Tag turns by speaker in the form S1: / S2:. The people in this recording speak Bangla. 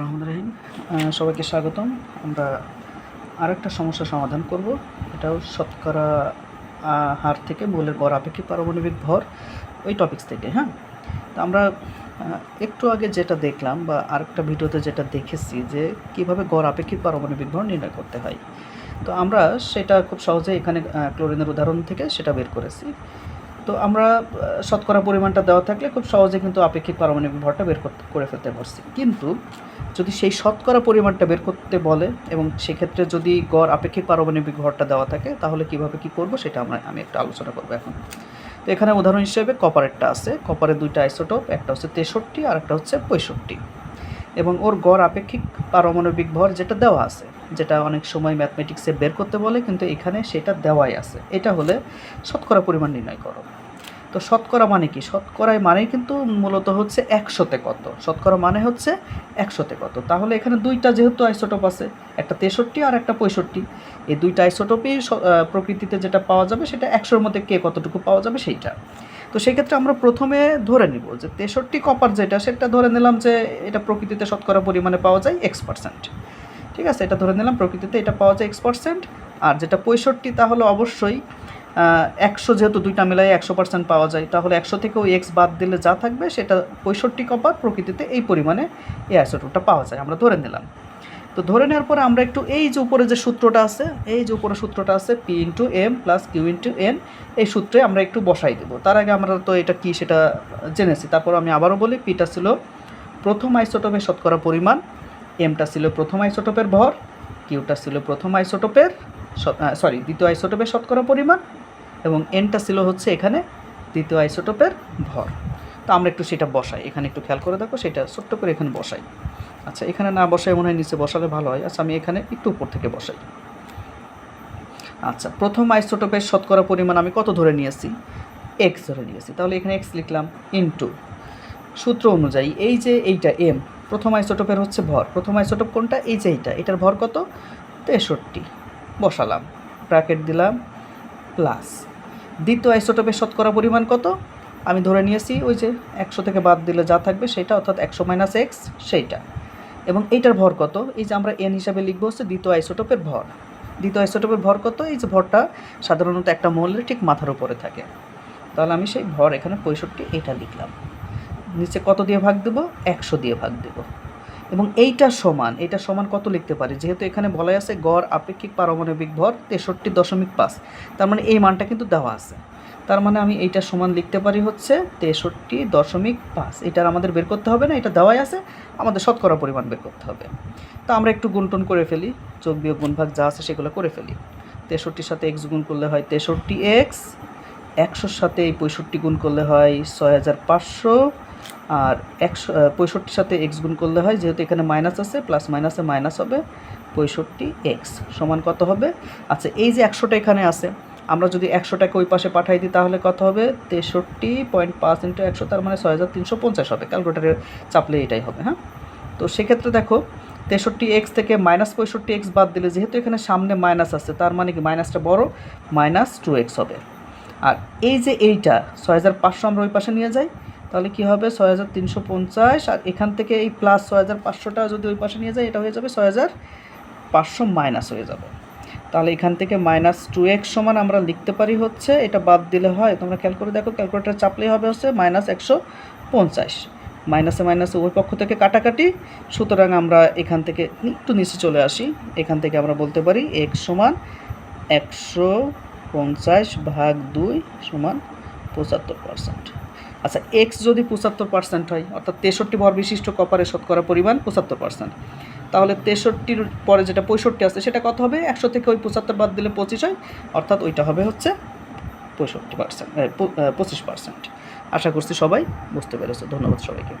S1: রহমানির রহিম। সবাইকে স্বাগতম। আমরা আরেকটা সমস্যার সমাধান করব। এটাও শতকরা হার থেকে মূলের গড় আপেক্ষিক পারমাণবিক ভর ওই টপিকস থেকে হ্যাঁ? তো আমরা একটু আগে যেটা দেখলাম বা আরেকটা ভিডিওতে যেটা দেখেছি যে কীভাবে গড় আপেক্ষিক পারমাণবিক ভর নির্ণয় করতে হয়। তো আমরা সেটা খুব সহজে এখানে ক্লোরিনের উদাহরণ থেকে সেটা বের করেছি। তো আমরা শতকরা পরিমাণটা দেওয়া থাকলে খুব সহজে কিন্তু আপেক্ষিক পারমাণবিক ভরটা বের করে ফেলতে পারছি। কিন্তু যদি সেই শতকরা পরিমাণটা বের করতে বলে এবং সেক্ষেত্রে যদি গড় আপেক্ষিক পারমাণবিক ভরটা দেওয়া থাকে, তাহলে কীভাবে কি করব সেটা আমরা, আমি একটু আলোচনা করব এখন। তো এখানে উদাহরণ হিসেবে কপারেরটা আছে। কপারের দুইটা আইসোটোপ, একটা হচ্ছে তেষট্টি আর একটা হচ্ছে পঁয়ষট্টি। এবং ওর গড় আপেক্ষিক পারমাণবিক ভর যেটা দেওয়া আছে যেটা অনেক সময় ম্যাথমেটিক্সে বের করতে বলে, কিন্তু এখানে সেটা দেওয়াই আছে। এটা হলে শতকরা পরিমাণ নির্ণয় করো। তো শতকরা মানে কি? শতকরায় মানে কিন্তু মূলত হচ্ছে একশোতে কত? শতকরা মানে হচ্ছে একশোতে কত? তাহলে এখানে দুইটা যেহেতু আইসোটোপ আছে, একটা তেষট্টি আর একটা পঁয়ষট্টি। এই দুইটা আইসোটোপই প্রকৃতিতে যেটা পাওয়া যাবে সেটা একশোর মধ্যে কে কতটুকু পাওয়া যাবে সেইটা। তো সেই ক্ষেত্রে আমরা প্রথমে ধরে নিব যে তেষট্টি কপার যেটা, সেটা ধরে নিলাম যে এটা প্রকৃতিতে শতকরা পরিমাণে পাওয়া যায় এক্স পার্সেন্ট ঠিক আছে, এটা ধরে নিলাম প্রকৃতিতে এটা পাওয়া যায় এক্স পার্সেন্ট আর যেটা পঁয়ষট্টি তাহলে অবশ্যই একশো যেহেতু দুইটা মিলাই একশো পার্সেন্ট পাওয়া যায়, তাহলে একশো থেকে ওই এক্স বাদ দিলে যা থাকবে সেটা পঁয়ষট্টি কপার প্রকৃতিতে এই পরিমাণে এই আইসোটোপটা পাওয়া যায়, আমরা ধরে নিলাম। তো ধরে নেওয়ার পরে আমরা একটু এই যে উপরে যে সূত্রটা আছে, এই যে উপরে সূত্রটা আছে P into M plus Q into N এই সূত্রে আমরা একটু বসাই দেবো। তার আগে আমরা তো এটা কি সেটা জেনেছি, তারপর আমি আবারও বলি পিটা ছিল প্রথম আইসোটোপের শতকরা পরিমাণ এমটা ছিল প্রথম আইসোটোপের ভর কিউটা ছিল প্রথম আইসোটোপের সরি দ্বিতীয় আইসোটোপের শতকরা পরিমাণ এবং এনটা ছিল হচ্ছে এখানে দ্বিতীয় আইসোটোপের ভর। তো আমরা একটু সেটা বসাই। এখানে একটু খেয়াল করে দেখো, সেটা ছোট্ট করে এখানে বসাই। আচ্ছা এখানে না বসাই মনে হয় নিচে বসালে ভালো হয়। আচ্ছা আমি এখানে একটু উপর থেকে বসাই। আচ্ছা প্রথম আইসোটোপের শতকরা পরিমাণ আমি কত ধরে নিয়েছি? এক্স ধরে নিয়েছি। তাহলে এখানে এক্স লিখলাম ইনটু সূত্র অনুযায়ী এই যে এইটা এম প্রথম আইসোটোপের হচ্ছে ভর। প্রথম আইসোটোপ কোনটা? এই যে এইটা। এটার ভর কত? তেষট্টি। বসালাম। ব্র্যাকেট দিলাম, প্লাস। দ্বিতীয় আইসোটোপের শতকরা পরিমাণ কত? আমি ধরে নিয়েছি ওই যে একশো থেকে বাদ দিলে যা থাকবে সেটা, অর্থাৎ একশো মাইনাস এক্স, সেইটা। এবং এইটার ভর কত? এই যে আমরা এন হিসাবে লিখব হচ্ছে দ্বিতীয় আইসোটোপের ভর। দ্বিতীয় আইসোটোপের ভর কত? এই যে ভরটা সাধারণত একটা মৌলের ঠিক মাথার উপরে থাকে। তাহলে আমি সেই ভর এখানে পঁয়ষট্টি, এটা লিখলাম। নিচে কত দিয়ে ভাগ দেবো? একশো দিয়ে ভাগ দেবো। এবং এইটা সমান এইটা সমান কত লিখতে পারি? যেহেতু এখানে বলা আছে গড় আপেক্ষিক পারমাণবিক ভর তেষট্টি দশমিক পাঁচ। তার মানে এই মানটা কিন্তু দেওয়া আছে। তার মানে আমি এইটা সমান লিখতে পারি হচ্ছে তেষট্টি দশমিক পাঁচ। এটার আমাদের বের করতে হবে না, এটা দেওয়াই আছে। আমাদের শতকরা পরিমাণ বের করতে হবে। তো আমরা একটু গুণটন করে ফেলি। যোগ বিয়োগ গুণভাগ যা আছে সেগুলো করে ফেলি। তেষট্টির সাথে এক্স গুণ করলে হয় তেষট্টি এক্স একশোর সাথে এই পঁয়ষট্টি গুণ করলে হয় ছয় হাজার পাঁচশো। আর একশো পঁয়ষট্টির সাথে এক্স গুণ করলে হয়, যেহেতু এখানে মাইনাস আছে প্লাস মাইনাসে মাইনাস হবে, পঁয়ষট্টি এক্স সমান কত হবে? আচ্ছা এই যে একশোটা এখানে আছে, আমরা যদি একশোটাকে ওই পাশে পাঠাই দিই, তাহলে কত হবে? তেষট্টি পয়েন্ট পাঁচ ইন্টু একশো, তার মানে ছয় হাজার তিনশো পঞ্চাশ হবে ক্যালকুলেটারে চাপলে এটাই হবে হ্যাঁ? তো সেক্ষেত্রে দেখো, তেষট্টি এক্স থেকে মাইনাস পঁয়ষট্টি এক্স বাদ দিলে, যেহেতু এখানে সামনে মাইনাস আছে, তার মানে কি মাইনাসটা বড়? মাইনাস টু এক্স হবে। আর এই যে এইটা, ছয় হাজার পাঁচশো আমরা ওই পাশে নিয়ে যাই তাহলে কি হবে? ছয় হাজার তিনশো পঞ্চাশ। আর এখান থেকে এই প্লাস ছয় হাজার পাঁচশোটা যদি ওই পাশে নিয়ে যাই এটা হয়ে যাবে ছয় হাজার পাঁচশো মাইনাস হয়ে যাবে। তাহলে এখান থেকে মাইনাস টু এক্স সমান আমরা লিখতে পারি হচ্ছে, এটা বাদ দিলে হয়, তোমরা খেয়াল করে দেখো ক্যালকুলেটার চাপলেই হবে হচ্ছে মাইনাস একশো পঞ্চাশ। মাইনাসে মাইনাসে ওই পক্ষ থেকে কাটাকাটি, সুতরাং আমরা এখান থেকে একটু নিচে চলে আসি। এখান থেকে আমরা বলতে পারি এক সমান একশো পঞ্চাশ ভাগ দুই সমান পঁচাত্তর পার্সেন্ট আচ্ছা এক্স যদি পঁচাত্তর পার্সেন্ট হয়, অর্থাৎ তেষট্টি ভর বিশিষ্ট কপারের শতকরা পরিমাণ পঁচাত্তর পার্সেন্ট তাহলে তেষট্টির পরে যেটা পঁয়ষট্টি আছে, সেটা কত হবে? একশো থেকে ওই পঁচাত্তর বাদ দিলে পঁচিশ হয়, অর্থাৎ ওইটা হবে হচ্ছে পঁয়ষট্টি পার্সেন্ট পঁচিশ পার্সেন্ট আশা করছি সবাই বুঝতে পেরেছ। ধন্যবাদ সবাইকে।